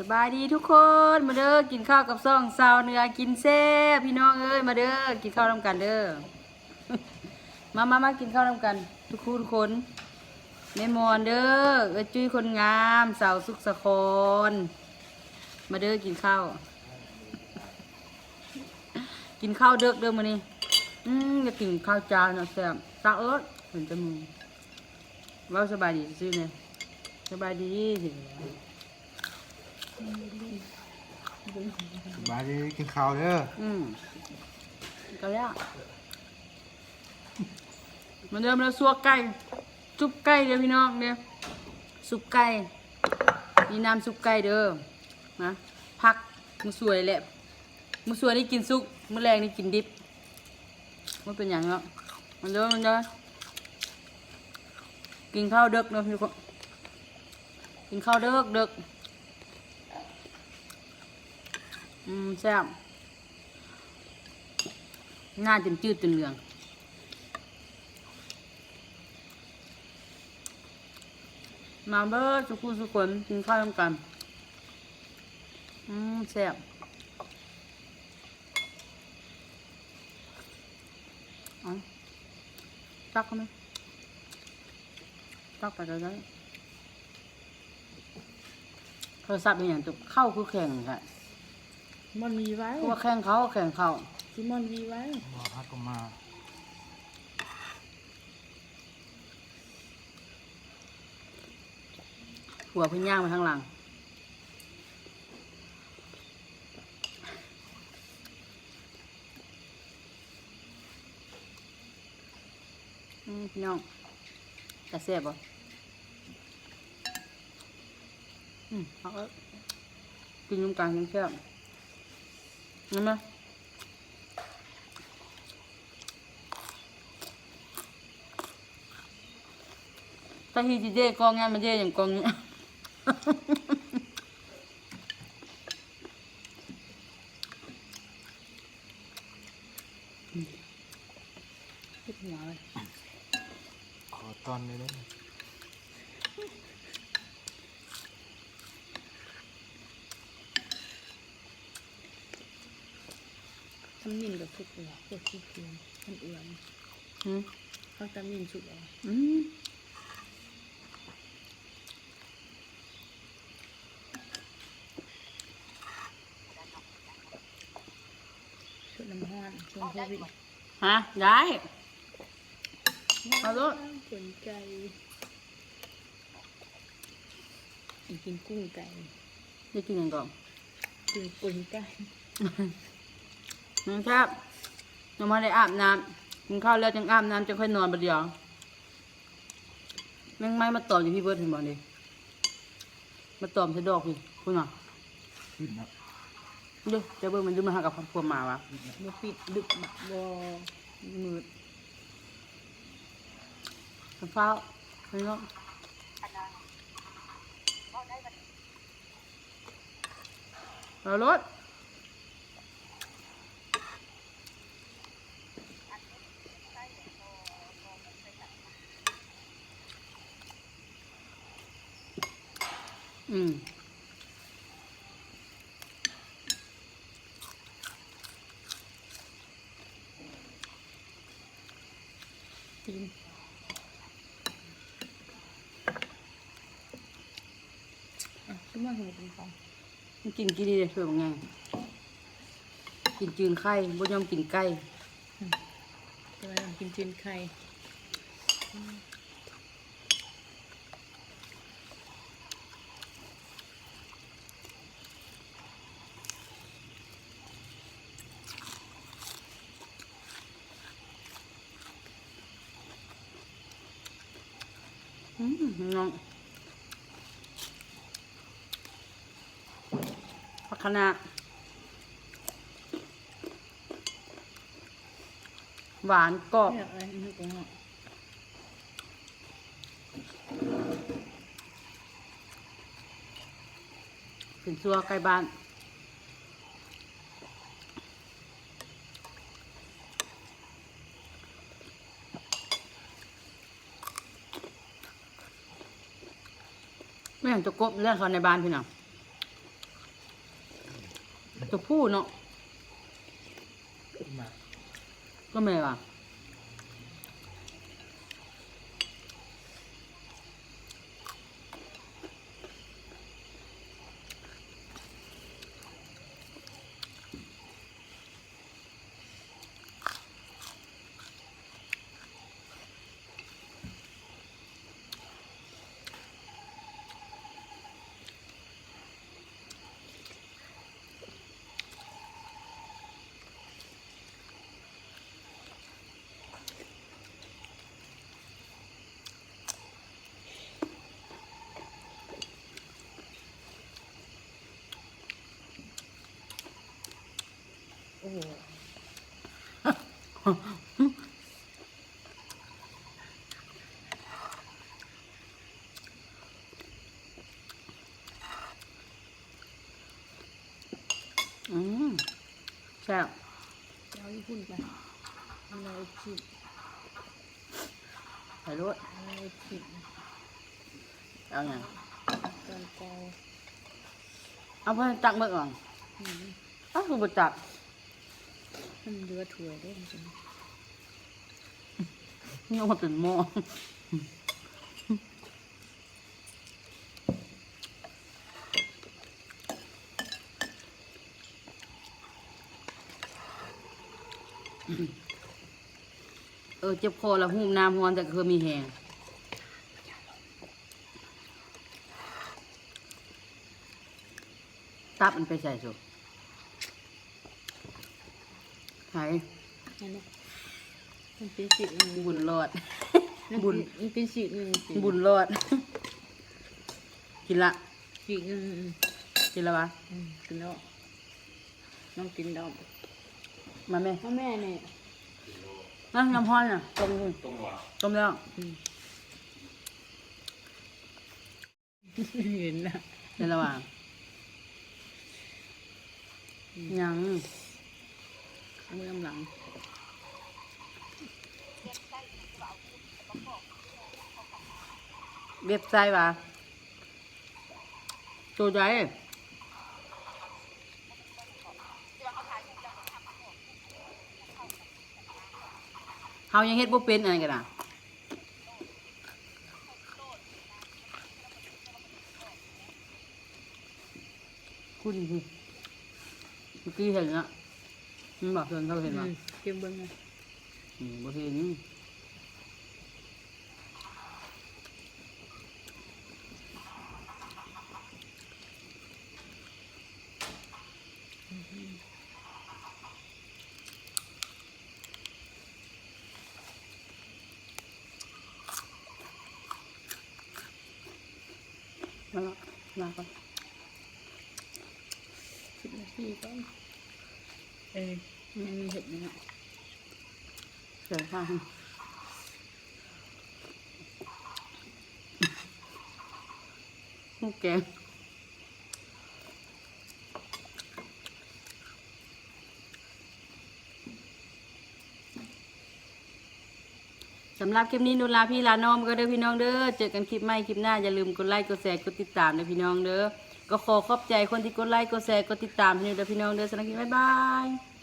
สบายดีทุกคนมาเด้อกินข้าวกับซ่องซาวเนื้อกินแซ่บพี่น้องเอ้ยมาเด้อกินข้าวนำกันเด้อมามามากินข้าวนำกัน ทุกคู่ทุกคนแม่มอนเด้อเอจุ้ยคนงามสาวสุขสะครมาเด้อกินข้าว กินข้าวเด้อเด้อมานี่อืมอยากกินข้าวจานเนาะแซ่บตาเอิร์ดเห็นจมูกว่าสบายดีซื่อเนี่ยสบายดีสิ สบายดีกินข้าวเด้ออืมก็ยากมันเดิมแล้วซัวไก่จุบไก่เด้อพี่น้องเด้อซุปไก่มีน้ำซุปไก่เด้อนะพักมือสวยแหละมือสวยนี่กินซุปมือแรงนี่กินดิบมันเป็นอย่างเนาะมันเด้อมันเด้อกินข้าวเด็กเนาะพี่คนกินข้าวเด็กเด็ก อืมแซ่บหน้าจนจืดจนเหลือง มาเบิดสุกุสุคนกินข้าวร่วมกัน อืมแซ่บตักไหมตักไปแล้วได้โทรศัพท์เป็นอย่างตัวเข้าคือแข่งค่ะ มันมีไว้เพราะว่าแข่งเขาแข่งเขาที่มันมีไว้มาพักก็มาหัวเพิ่นย่างไปข้างหลัง อืมพี่น้องจะเสียบบ่อืมเอาเอ้ยกินน้ำกลางยังแซ่บ นั่นไหมถ้าฮีจีเจกองงานมันเจอย่างกองเนี้ยคิดหัวเลยขอตอนนี้ได้ไหม ทำมินกับทุกตัวพวกที่เพียงมันเอื่อมอืมเขาทำมินสุกเอาอืมชุดน้ำห้อนช่วงโควิดฮะได้เอาลูกขนไก่อีกกินกุ้งไก่จะกินยังก่อนกินกุ้งไก่ น้องครับยังไม่ได้อาบน้ำกินข้าวแล้วจึงอาบน้ำจึงค่อยนอนประเดี๋ยวแม่งไม้มาตอมอยู่พี่เบิร์ดเห็นบ่เนี่ยมาตอมใส่ดอกพี่คุณน่ะขึ้นนะเดี๋ยวจะเบิ่งมันดูมาหากับครอบครัวมาวะบ่ปิดดึกบักบ่มืดเฝ้าเฮ้ยเนาะเอารถ อืมกินอะขึ้นมาหัวกินของมันกินกี่ดีเลยช่วยบางไงกินจืนไข่บ่ยอมกินไก่จะมาทำกินจีนไข่ น้องผักคะน้าหวานกรอบเนี่ยอะไรนี่ก็เหาะเป็นซัวใกล้บ้าน งตะกบเรื่องเขาในบ้านพี่น้องตะพูเนาะก็ไม่ว่า อ้โหอืมแซ่บเจ้าญี่ปุ่นไปอะไรผิดใส่รสอะไรผิดเอาอย่างตอนเกาเอาไปตักเบิกก่อนอืมอ้าวคือบตัก มันเดือถั่วได้จริงนี่เอาเป็นหม้อเออเจ็บคอแล้วหูมน้ำฮอนแต่เคยมีแหงตับมันไปใส่สุ หายนั่นแหละมันเป็นสีหนึ่งบุญรอด มันบุญเป็นมันเป็นสีหนึ่งสีบุญรอด กินละสีหนึ่งกินแล้ววะ อืมกินแล้วน้องกินดอกมาแม่พ่อแม่เนี่ยนั่งน้ำห้อนน่ะต้มอยู่ต้มแล้วอืมเห็นนะเดี๋ยวระหว่างยังเอา มือหลังเว็บไซต์ว่ะตัวใจเฮายังเฮ็ดบ่เป็นอะไรกันน่ะคุณสิเมื่อกี้เห็นละ มันบอกเพิ่นเขาเห็นอืว่ะมเก็บเบิ้งนะอืมบ่เห็นมาละมาก่อนสิบนาทีก็ เออมันมีเห็ดนี่นะเดี๋ยวข้างลูกแกงสำหรับคลิปนี้นุลาพี่ลาน้องก็เด้อพี่น้องเด้อ เจอกันคลิปใหม่คลิปหน้าอย่าลืมกดไลค์กดแชร์กดติดตามเด้พี่น้องเด้อ ก็ขอขอบใจคนที่กดไลค์กดแชร์กดติดตามพี่น้องเด้อพี่น้องเด้อสนักกินบ๊ายบาย